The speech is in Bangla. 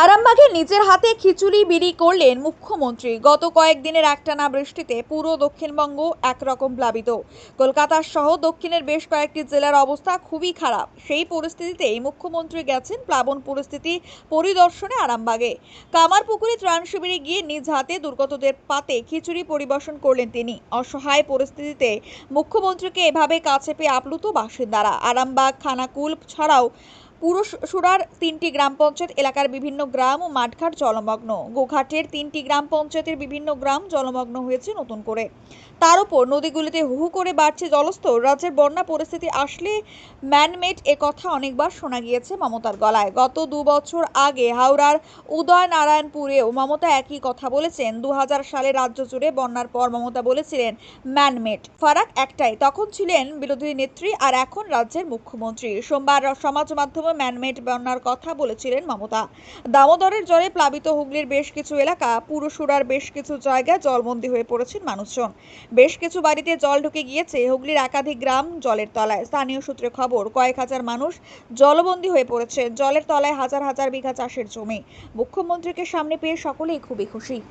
আরামবাগে নিজের হাতে খিচুড়ি বিলি করলেন মুখ্যমন্ত্রী। গত কয়েকদিনের একটানা বৃষ্টিতে পুরো দক্ষিণবঙ্গ একরকম প্লাবিত। কলকাতা সহ দক্ষিণের বেশ কয়েকটি জেলার অবস্থা খুবই খারাপ। সেই পরিস্থিতিতেই মুখ্যমন্ত্রী গেছেন প্লাবন পরিস্থিতি পরিদর্শনে আরামবাগে। কামারপুকুরে ত্রাণ শিবিরে গিয়ে নিজ হাতে দুর্গতদের পাতে খিচুড়ি পরিবেশন করলেন তিনি। অসহায় পরিস্থিতিতে মুখ্যমন্ত্রীকে এভাবে কাছে পেয়ে আপ্লুত বাসিন্দারা। আরামবাগ, খানাকুল ছাড়াও পুরসুরার তিনটি গ্রাম পঞ্চায়েত এলাকার বিভিন্ন গ্রাম ও মাঠঘাট জলমগ্ন। গোঘাটের তিনটি গ্রাম পঞ্চায়েতের বিভিন্ন গ্রাম জলমগ্ন হয়েছে নতুন করে। তার উপর নদীগুলিতে হু হু করে বাড়ছে জলস্তর। রাজ্যের বন্যা পরিস্থিতি আসলে ম্যানমেড এ কথা অনেকবার শোনা গিয়েছে মমতার গলায়। গত দু বছর আগে হাওড়ার উদয়নারায়ণপুরেও মমতা একই কথা বলেছেন। দু হাজার সালে রাজ্য জুড়ে বন্যার পর মমতা বলেছিলেন, ম্যানমেড। ফারাক একটাই। তখন ছিলেন বিরোধী নেত্রী আর এখন রাজ্যের মুখ্যমন্ত্রী। সোমবার সমাজ মাধ্যমে ম্যানমেড বন্যার কথা বলেছিলেন মমতা। দামোদরের জলে প্লাবিত হুগলির বেশ কিছু এলাকা পুরসুরার বেশ কিছু জায়গায় জলবন্দী হয়ে পড়েছেন মানুষজন। বেশ কিছু বাড়িতে জল ঢুকে গিয়েছে হুগলির একাধিক গ্রাম জলের তলায়। স্থানীয় সূত্রে খবর, কয়েক হাজার মানুষ জলবন্দী হয়ে পড়েছে। জলের তলায় হাজার হাজার বিঘা চাষের জমি। মুখ্যমন্ত্রীকে সামনে পেয়ে সকলেই খুবই খুশি।